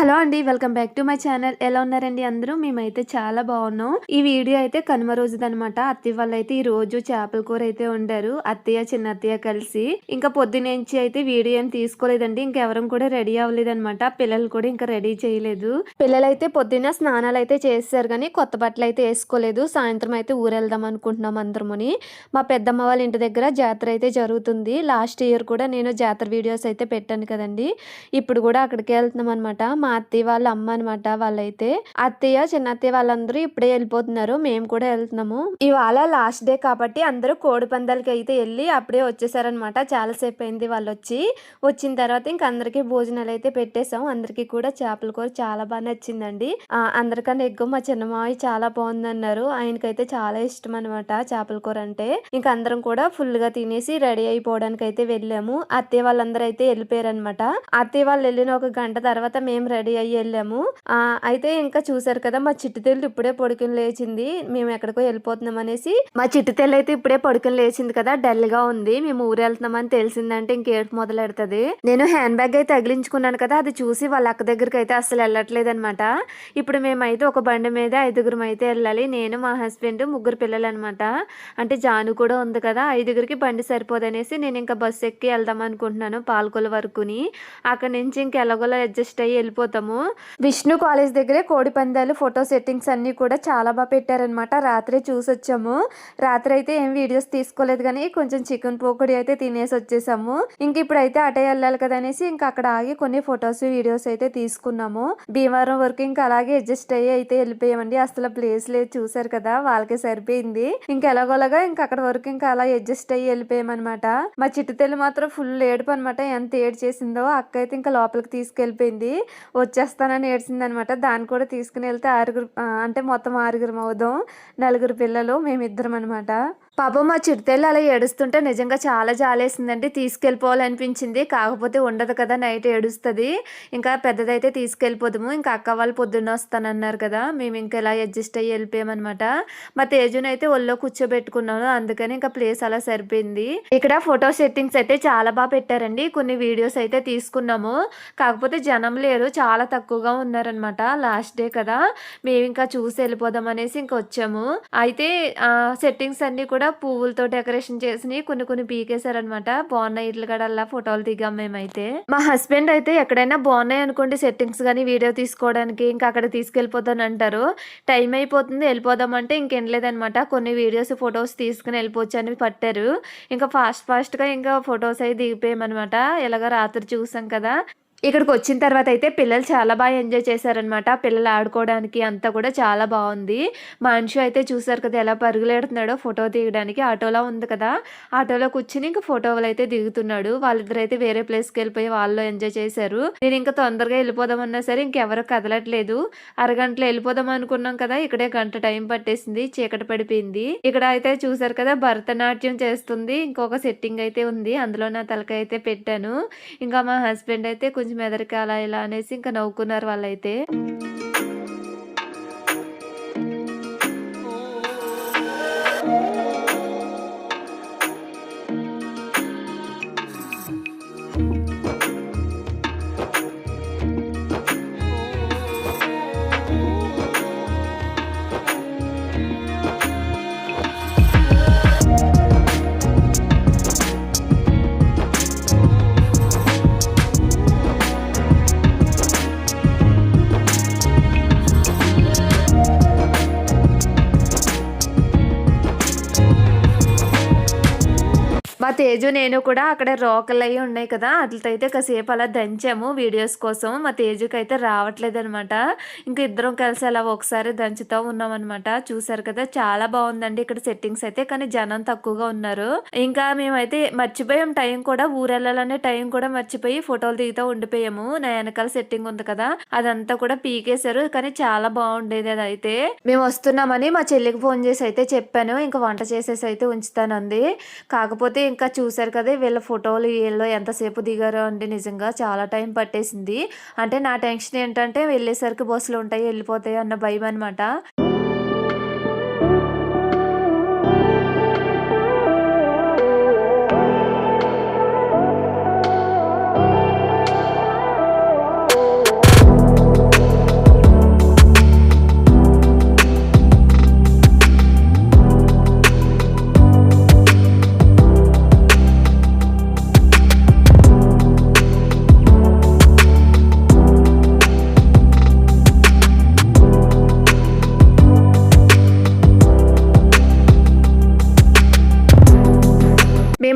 Hello అండి welcome back to my channel. ఎలా ఉన్నారండి అందరూ? మేమైతే చాలా బాగున్నాం. ఈ వీడియో అయితే కనుమ రోజుదనమాట అత్తయ్య వాళ్ళు అయితే ఈ రోజు చేపల కూర అయితే వండారు. అత్తయ్య చిన్న అత్తయ్య కలిసి. ఇంకా పొద్దునేంచి అయితే వీడియో ఏం తీసుకోలేదండి. ఇంకెవరం కూడా రెడీ అవ్వలేదు అనమాట పిల్లలు కూడా ఇంకా రెడీ చేయలేదు. పిల్లలు అయితే పొద్దున్న స్నానాలు అయితే చేస్తారు కానీ కొత్త బట్టలు అయితే వేసుకోలేదు. సాయంత్రం అయితే ఊరెళ్దాం అనుకుంటున్నాం అందరముని. మా పెద్దమ్మ వాళ్ళ ఇంటి దగ్గర జాతర అయితే జరుగుతుంది. లాస్ట్ ఇయర్ కూడా నేను జాతర వీడియోస్ అయితే పెట్టాను కదండి. ఇప్పుడు కూడా అక్కడికి వెళ్తున్నాం అనమాట మా అత్తయ్య వాళ్ళ అమ్మ అనమాట వాళ్ళైతే. అత్తయ్య చిన్న అత్తయ్య వాళ్ళందరూ ఇప్పుడే వెళ్ళిపోతున్నారు. మేము కూడా వెళ్తున్నాము. ఇవాళ లాస్ట్ డే కాబట్టి అందరూ కోడి పందాలకి అయితే వెళ్ళి అప్పుడే వచ్చేసారనమాట చాలాసేపు అయింది వాళ్ళు వచ్చి. వచ్చిన తర్వాత ఇంక అందరికీ భోజనాలు అయితే పెట్టేశాం. అందరికీ కూడా చేపల కూర చాలా బాగా నచ్చిందండి. అందరికన్నా ఎక్కువ మా చిన్నమావి చాలా బాగుందన్నారు. ఆయనకైతే చాలా ఇష్టం అనమాట చేపల కూర అంటే. ఇంక అందరం కూడా ఫుల్గా తినేసి రెడీ అయిపోవడానికి అయితే వెళ్ళాము. అత్తయ్య వాళ్ళందరూ అయితే వెళ్ళిపోయారు అనమాట అత్తయ్య వాళ్ళు వెళ్ళిన ఒక గంట తర్వాత మేము రెడీ అయ్యి వెళ్ళాము. అయితే ఇంకా చూసారు కదా మా చిట్టుతెల్లు ఇప్పుడే పడుకుని లేచింది మేము ఎక్కడికో వెళ్ళిపోతున్నాం అనేసి. మా చిట్టుతెల్లు అయితే ఇప్పుడే పడుకుని లేచింది కదా డల్గా ఉంది మేము ఊరు వెళ్తున్నామని తెలిసిందంటే ఇంకేటు మొదలెడుతుంది. నేను హ్యాండ్ బ్యాగ్ అయితే తగిలించుకున్నాను కదా అది చూసి వాళ్ళ అక్క దగ్గరికి అయితే అసలు వెళ్ళట్లేదు అనమాట ఇప్పుడు మేమైతే ఒక బండి మీద ఐదుగురం అయితే వెళ్ళాలి నేను మా హస్బెండ్ ముగ్గురు పిల్లలు అనమాట అంటే జాను కూడా ఉంది కదా ఐదుగురికి బండి సరిపోదనేసి నేను ఇంకా బస్సు ఎక్కి వెళ్దాం అనుకుంటున్నాను పాలకొల వరకుని. అక్కడ నుంచి ఇంకెలాగోలా అడ్జస్ట్ అయ్యి వెళ్ళిపోతాము. విష్ణు కాలేజ్ దగ్గరే కోడి పందాలు ఫోటో సెట్టింగ్స్ అన్నీ కూడా చాలా బాగా పెట్టారనమాట రాత్రి చూసి వచ్చాము రాత్రి అయితే ఏం వీడియోస్ తీసుకోలేదు కానీ కొంచెం చికెన్ పోకడి అయితే తినేసి వచ్చేసాము. ఇంక ఇప్పుడైతే అటే వెళ్ళాలి కదా అనేసి ఇంకా అక్కడ ఆగి కొన్ని ఫొటోస్ వీడియోస్ అయితే తీసుకున్నాము. భీమవరం వరకు ఇంకా అలాగే అడ్జస్ట్ అయ్యి అయితే వెళ్ళిపోయామండి. అసలు ప్లేస్ లేదు చూసారు కదా వాళ్ళకే సరిపోయింది. ఇంకా ఎలాగోలాగా ఇంకా అక్కడ వరకు ఇంకా అలా అడ్జస్ట్ అయ్యి వెళ్ళిపోయామన్నమాట. మా చిట్టుతెల్లి మాత్రం ఫుల్ ఏడుపు అనమాట ఎంత ఏడు చేసిందో అక్క అయితే ఇంకా లోపలికి తీసుకెళ్ళిపోయింది. వచ్చేస్తానని ఏడ్చింది అనమాట దాన్ని కూడా తీసుకుని వెళ్తే ఆరుగురు అంటే మొత్తం ఆరుగురం అవుదాం నలుగురు పిల్లలు మేమిద్దరం అనమాట పాపం మా చిరుతెల్లి అలా ఏడుస్తుంటే నిజంగా చాలా జాలేసిందండి. తీసుకెళ్ళిపోవాలనిపించింది. కాకపోతే ఉండదు కదా నైట్ ఏడుస్తుంది. ఇంకా పెద్దదైతే తీసుకెళ్ళిపోదాము. ఇంకా అక్క వాళ్ళు పొద్దున్న వస్తానన్నారు కదా మేము ఇంకా ఇలా అడ్జస్ట్ అయ్యి వెళ్ళిపోయామన్నమాట. మా తేజుని అయితే ఒళ్ళో కూర్చోబెట్టుకున్నాను. అందుకని ఇంకా ప్లేస్ అలా సరిపోయింది. ఇక్కడ ఫోటో సెట్టింగ్స్ అయితే చాలా బాగా పెట్టారండి. కొన్ని వీడియోస్ అయితే తీసుకున్నాము. కాకపోతే జనం లేరు. చాలా తక్కువగా ఉన్నారనమాట లాస్ట్ డే కదా. మేము ఇంకా చూసి వెళ్ళిపోదాం అనేసి ఇంకా వచ్చాము. అయితే సెట్టింగ్స్ అన్ని కూడా పువ్వులతో డెకరేషన్ చేసి కొన్ని కొన్ని పీకేశారనమాట బాగున్నాయి ఇట్లు కడల్లా ఫోటోలు దిగాం మేమైతే. మా హస్బెండ్ అయితే ఎక్కడైనా బాగున్నాయి అనుకోండి సెట్టింగ్స్ కానీ వీడియో తీసుకోవడానికి ఇంకా అక్కడ తీసుకెళ్ళిపోతాను అంటారు. టైం అయిపోతుంది వెళ్ళిపోదాం అంటే ఇంకేం లేదనమాట కొన్ని వీడియోస్ ఫొటోస్ తీసుకుని వెళ్ళిపోవచ్చు అని పట్టారు. ఇంకా ఫాస్ట్ ఫాస్ట్గా ఇంకా ఫొటోస్ అయి దిగిపోయామన్నమాట. ఎలాగ రాత్రి చూసాం కదా. ఇక్కడికి వచ్చిన తర్వాత అయితే పిల్లలు చాలా బాగా ఎంజాయ్ చేశారనమాట పిల్లలు ఆడుకోవడానికి అంతా కూడా చాలా బాగుంది. మనిషి అయితే చూసారు కదా ఎలా పరుగులేడుతున్నాడో ఫోటో దిగడానికి ఆటోలో ఉంది కదా. ఆటోలో కూర్చుని ఇంకా ఫోటోలు అయితే దిగుతున్నాడు. వాళ్ళిద్దరు అయితే వేరే ప్లేస్కి వెళ్ళిపోయి వాళ్ళు ఎంజాయ్ చేశారు. నేను ఇంకా తొందరగా వెళ్ళిపోదామన్నా సరే ఇంకెవరు కదలట్లేదు. అరగంటలో వెళ్ళిపోదాం అనుకున్నాం కదా ఇక్కడే గంట టైం పట్టేసింది చీకటి పడిపోయింది. ఇక్కడ అయితే చూసారు కదా భరతనాట్యం చేస్తుంది. ఇంకొక సెట్టింగ్ అయితే ఉంది. అందులో నా తలక అయితే పెట్టాను. ఇంకా మా హస్బెండ్ అయితే కొంచెం ఎదరికి అలా ఇలా అనేసి ఇంకా నవ్వుకున్నారు వాళ్ళైతే. తేజు నేను కూడా అక్కడ రోకలు అవి ఉన్నాయి కదా వాటితో అయితే కాసేపు అలా దంచాము వీడియోస్ కోసం. మా తేజుకి అయితే రావట్లేదు అనమాట ఇంకా ఇద్దరం కలిసి అలా ఒకసారి దంచుతూ ఉన్నాం అనమాట చూసారు కదా చాలా బాగుందండి ఇక్కడ సెట్టింగ్స్ అయితే కానీ జనం తక్కువగా ఉన్నారు. ఇంకా మేమైతే మర్చిపోయాం టైం కూడా ఊరెళ్ళాలనే టైం కూడా మర్చిపోయి ఫోటోలు దిగుతూ ఉండిపోయాము. నా వెనకాల సెట్టింగ్ ఉంది కదా అదంతా కూడా పీకేశారు కానీ చాలా బాగుండేది అది అయితే మేము వస్తున్నామని మా చెల్లికి ఫోన్ చేసి అయితే చెప్పాను ఇంకా వంట చేసేసి అయితే ఉంచుతానంది. కాకపోతే ఇంకా చూ చూసారు కదా వీళ్ళ ఫోటోలు వీళ్ళు ఎంతసేపు దిగారో అంటే నిజంగా చాలా టైం పట్టేసింది. అంటే నా టెన్షన్ ఏంటంటే వెళ్ళేసరికి బస్సులు ఉంటాయి వెళ్ళిపోతాయి అన్న భయం అనమాట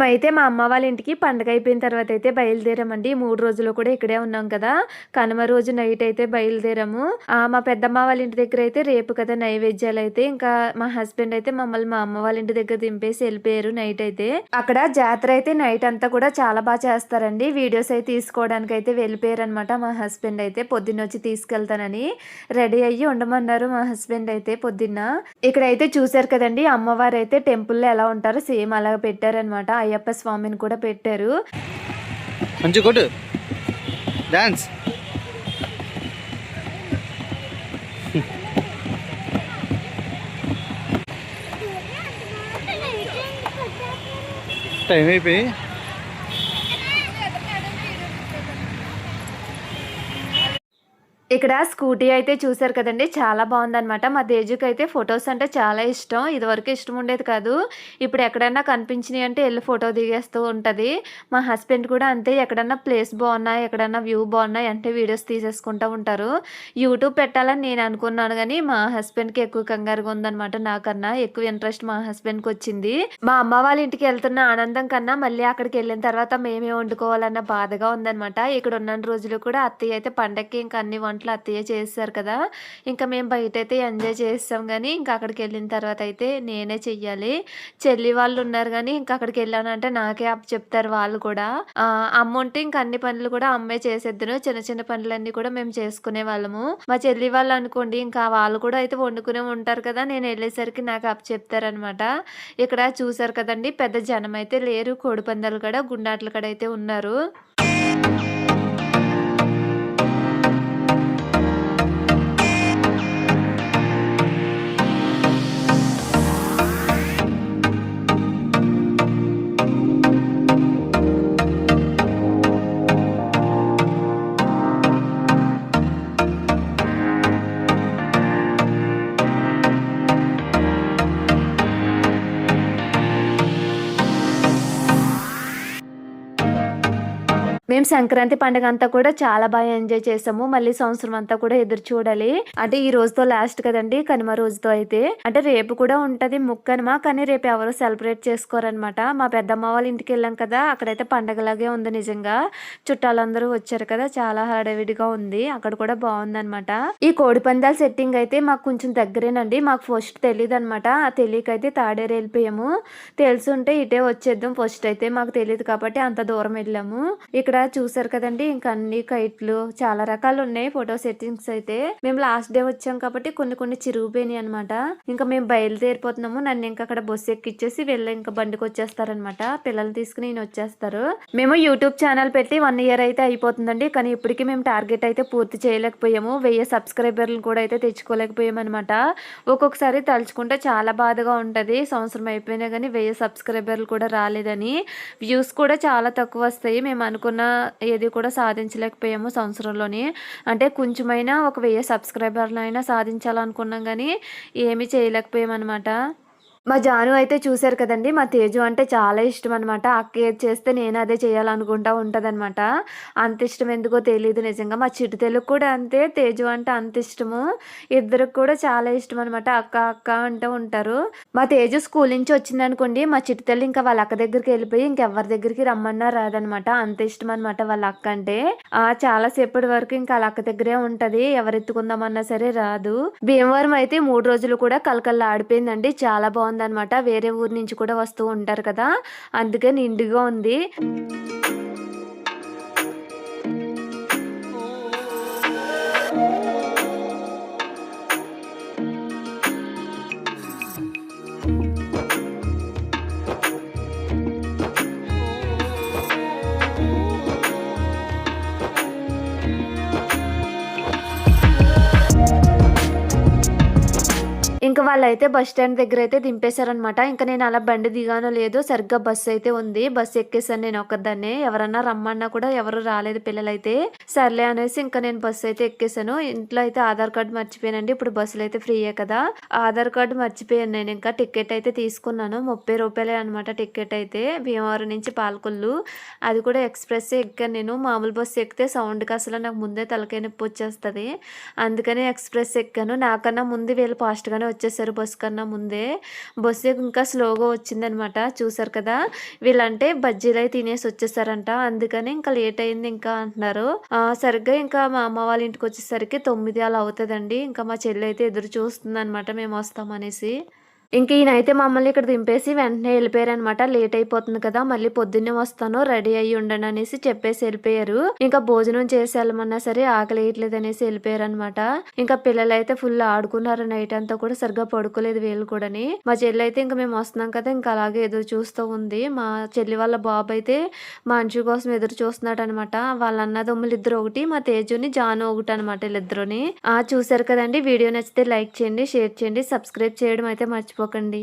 మేమైతే మా అమ్మ వాళ్ళ ఇంటికి పండగ అయిపోయిన తర్వాత అయితే బయలుదేరామండి. మూడు రోజులు కూడా ఇక్కడే ఉన్నాం కదా. కనుమ రోజు నైట్ అయితే బయలుదేరాము. మా పెద్దమ్మ వాళ్ళ ఇంటి దగ్గర అయితే రేపు కదా నైవేద్యాలు అయితే. ఇంకా మా హస్బెండ్ అయితే మమ్మల్ని మా అమ్మ వాళ్ళ ఇంటి దగ్గర దింపేసి వెళ్ళిపోయారు నైట్ అయితే. అక్కడ జాతర అయితే నైట్ అంతా కూడా చాలా బాగా చేస్తారండి. వీడియోస్ అయితే తీసుకోవడానికి అయితే వెళ్ళిపోయారు అనమాట మా హస్బెండ్ అయితే పొద్దున్న వచ్చి తీసుకెళ్తానని. రెడీ అయ్యి ఉండమన్నారు మా హస్బెండ్ అయితే పొద్దున్న. ఇక్కడ అయితే చూసారు కదండి అమ్మవారు అయితే టెంపుల్లో ఎలా ఉంటారో సేమ్ అలా పెట్టారనమాట అయ్యప్ప స్వామిని కూడా పెట్టారు. మంచి కొట్టు. డాన్స్. టైం అయిపోయి. ఇక్కడ స్కూటీ అయితే చూసారు కదండి చాలా బాగుందనమాట మా తేజుకి అయితే ఫొటోస్ అంటే చాలా ఇష్టం. ఇదివరకు ఇష్టం ఉండేది కాదు. ఇప్పుడు ఎక్కడైనా కనిపించినాయి అంటే వెళ్ళి ఫోటో దిగేస్తూ ఉంటుంది. మా హస్బెండ్ కూడా అంతే ఎక్కడన్నా ప్లేస్ బాగున్నాయి ఎక్కడన్నా వ్యూ బాగున్నాయి అంటే వీడియోస్ తీసేసుకుంటూ ఉంటారు. యూట్యూబ్ పెట్టాలని నేను అనుకున్నాను కానీ మా హస్బెండ్కి ఎక్కువ కంగారుగా ఉందన్నమాట నాకన్నా. ఎక్కువ ఇంట్రెస్ట్ మా హస్బెండ్కి వచ్చింది. మా అమ్మ వాళ్ళ ఇంటికి వెళ్తున్న ఆనందం కన్నా మళ్ళీ అక్కడికి వెళ్ళిన తర్వాత మేమే వండుకోవాలన్న బాధగా ఉందన్నమాట. ఇక్కడ ఉన్న రోజులు కూడా అత్తయ్య అయితే పండక్కి ఇంకా అన్ని వంటలు అత్తయ్య చేస్తారు కదా ఇంకా మేము బయట అయితే ఎంజాయ్ చేస్తాం కానీ ఇంకా అక్కడికి వెళ్ళిన తర్వాత అయితే నేనే చెయ్యాలి. చెల్లి వాళ్ళు ఉన్నారు కానీ ఇంకా అక్కడికి వెళ్ళానంటే నాకే అప్ చెప్తారు వాళ్ళు కూడా. అమ్మ ఉంటే ఇంకా అన్ని పనులు కూడా అమ్మే చేసేద్దును చిన్న చిన్న పనులన్నీ కూడా మేము చేసుకునే వాళ్ళము. మా చెల్లి వాళ్ళు అనుకోండి ఇంకా వాళ్ళు కూడా అయితే వండుకునే ఉంటారు కదా నేను వెళ్ళేసరికి నాకు అప్ చెప్తారనమాట. ఇక్కడ చూసారు కదండి పెద్ద జనం అయితే లేరు. కోడి పందాలు కూడా గుండాట్లు కూడా అయితే ఉన్నారు. మేము సంక్రాంతి పండుగ అంతా కూడా చాలా బాగా ఎంజాయ్ చేసాము. మళ్ళీ సంవత్సరం అంతా కూడా ఎదురు చూడాలి. అంటే ఈ రోజుతో లాస్ట్ కదండి కనుమ రోజుతో అయితే. అంటే రేపు కూడా ఉంటది ముక్కనుమ కానీ రేపు ఎవరు సెలబ్రేట్ చేసుకోరనమాట మా పెద్దమ్మ వాళ్ళ ఇంటికి వెళ్ళాం కదా అక్కడైతే పండగలాగే ఉంది నిజంగా. చుట్టాలందరూ వచ్చారు కదా చాలా హడావిడిగా ఉంది. అక్కడ కూడా బాగుందనమాట ఈ కోడి పందాల సెట్టింగ్ అయితే మాకు కొంచెం దగ్గరేనండి. మాకు ఫస్ట్ తెలియదు అనమాట తెలియకైతే తాడేరు వెళ్ళిపోయాము. తెలుసుంటే ఇటే వచ్చేద్దాం ఫస్ట్ అయితే మాకు తెలియదు కాబట్టి అంత దూరం వెళ్ళాము. ఇక్కడ ఇక్కడ చూసారు కదండి. ఇంకా అన్ని కైట్లు చాలా రకాలు ఉన్నాయి. ఫోటో సెట్టింగ్స్ అయితే మేము లాస్ట్ డే వచ్చాం కాబట్టి కొన్ని కొన్ని చిరిగిపోయినాయి అనమాట ఇంకా మేము బయలుదేరిపోతున్నాము. నన్ను ఇంకా అక్కడ బస్సు ఎక్కిచ్చేసి వెళ్ళి ఇంకా బండికి వచ్చేస్తారనమాట పిల్లలు తీసుకుని నేను వచ్చేస్తారు. మేము యూట్యూబ్ ఛానల్ పెట్టి వన్ ఇయర్ అయితే అయిపోతుందండి. కానీ ఇప్పటికీ మేము టార్గెట్ అయితే పూర్తి చేయలేకపోయాము. వెయ్యి సబ్స్క్రైబర్లు కూడా అయితే తెచ్చుకోలేకపోయాము అనమాట ఒక్కొక్కసారి తలుచుకుంటే చాలా బాధగా ఉంటుంది. సంవత్సరం అయిపోయినా కానీ వెయ్యి సబ్స్క్రైబర్లు కూడా రాలేదని. వ్యూస్ కూడా చాలా తక్కువ వస్తాయి. మేము అనుకున్న ఏది కూడా సాధించలేకపోయాము సంవత్సరంలోని. అంటే కొంచెమైనా ఒక వెయ్యి సబ్స్క్రైబర్లు అయినా సాధించాలనుకున్నాం కానీ ఏమీ చేయలేకపోయాం అనమాట మా జాను అయితే చూశారు కదండి. మా తేజు అంటే చాలా ఇష్టం అనమాట అక్క ఏది చేస్తే నేను అదే చేయాలనుకుంటా ఉంటుందన్నమాట. అంత ఇష్టం ఎందుకో తెలియదు నిజంగా. మా చిటి తెలుగు కూడా అంతే. తేజు అంటే అంత ఇష్టము. ఇద్దరికి కూడా చాలా ఇష్టం అనమాట అక్క అక్క అంటూ ఉంటారు. మా తేజు స్కూల్ నుంచి వచ్చింది అనుకోండి మా చిటి తల్లి ఇంకా వాళ్ళ అక్క దగ్గరికి వెళ్ళిపోయి ఇంకెవరి దగ్గరికి రమ్మన్నా రాదనమాట అంత ఇష్టం అనమాట వాళ్ళ అక్క అంటే. ఆ చాలా సేపటి వరకు ఇంకా వాళ్ళ అక్క దగ్గరే ఉంటది. ఎవరెత్తుకుందామన్నా సరే రాదు. భీమవరం అయితే మూడు రోజులు కూడా కలకల్లా ఆడిపోయిందండి చాలా బాగుంది. బాగుందన్నమాట. వేరే ఊరు నుంచి కూడా వస్తూ ఉంటారు కదా. అందుకే నిండుగా ఉంది. ఇంకా వాళ్ళైతే బస్ స్టాండ్ దగ్గర అయితే దింపేశారనమాట ఇంకా నేను అలా బండి దిగానో లేదో సరిగ్గా బస్సు అయితే ఉంది. బస్సు ఎక్కేసాను నేను ఒక్కదాన్నే ఎవరన్నా రమ్మన్నా కూడా ఎవరు రాలేదు పిల్లలైతే. సర్లే అనేసి ఇంకా నేను బస్సు అయితే ఎక్కేసాను ఇంట్లో అయితే ఆధార్ కార్డు మర్చిపోయానండి. ఇప్పుడు బస్సులు అయితే ఫ్రీయే కదా. ఆధార్ కార్డు మర్చిపోయాను నేను. ఇంకా టికెట్ అయితే తీసుకున్నాను. ముప్పై రూపాయలే అనమాట టికెట్ అయితే. భీమవరం నుంచి పాలకొల్లు. అది కూడా ఎక్స్ప్రెస్ ఎక్కాను నేను. మామూలు బస్సు ఎక్కితే సౌండ్కి అసలు నాకు ముందే తలకాయ నొప్పి వచ్చేస్తుంది. అందుకని ఎక్స్ప్రెస్ ఎక్కాను. నాకన్నా ముందు వీళ్ళు ఫాస్ట్గానే వచ్చేసారు వచ్చేసారు బస్సు కన్నా ముందే. బస్సు ఇంకా స్లోగా వచ్చిందనమాట. చూసారు కదా? వీళ్ళంటే బజ్జీలు అయితే తినేసి వచ్చేసారంట. అందుకని ఇంకా లేట్ అయింది ఇంకా అంటున్నారు. సరిగ్గా ఇంకా మా అమ్మ వాళ్ళ ఇంటికి వచ్చేసరికి తొమ్మిది అలా అవుతుందండి. ఇంకా మా చెల్లి అయితే ఎదురు చూస్తుంది అనమాట మేము వస్తామనేసి ఇంక ఈయనైతే మమ్మల్ని ఇక్కడ దింపేసి వెంటనే వెళ్ళిపోయారనమాట లేట్ అయిపోతుంది కదా మళ్ళీ పొద్దున్నే వస్తాను రెడీ అయ్యి ఉండను అనేసి చెప్పేసి వెళ్ళిపోయారు. ఇంకా భోజనం చేసి వెళ్ళమన్నా సరే ఆకలి వేయట్లేదు అనేసి వెళ్ళిపోయారు అనమాట ఇంకా పిల్లలు అయితే ఫుల్ ఆడుకున్నారు నైట్ అంతా కూడా సరిగ్గా పడుకోలేదు వీళ్ళు కూడాని. మా చెల్లి అయితే ఇంకా మేము వస్తున్నాం కదా ఇంకా అలాగే ఎదురు చూస్తూ ఉంది. మా చెల్లి వాళ్ళ బాబు అయితే మా అంచు కోసం ఎదురు చూస్తున్నాడు అనమాట వాళ్ళ అన్నదమ్ములు ఇద్దరు ఒకటి మా తేజుని జాను ఒకటి అనమాట వీళ్ళిద్దరుని. ఆ చూసారు కదండి వీడియో నచ్చితే లైక్ చేయండి షేర్ చేయండి సబ్స్క్రైబ్ చేయడం అయితే మర్చిపో మర్చిపోకండి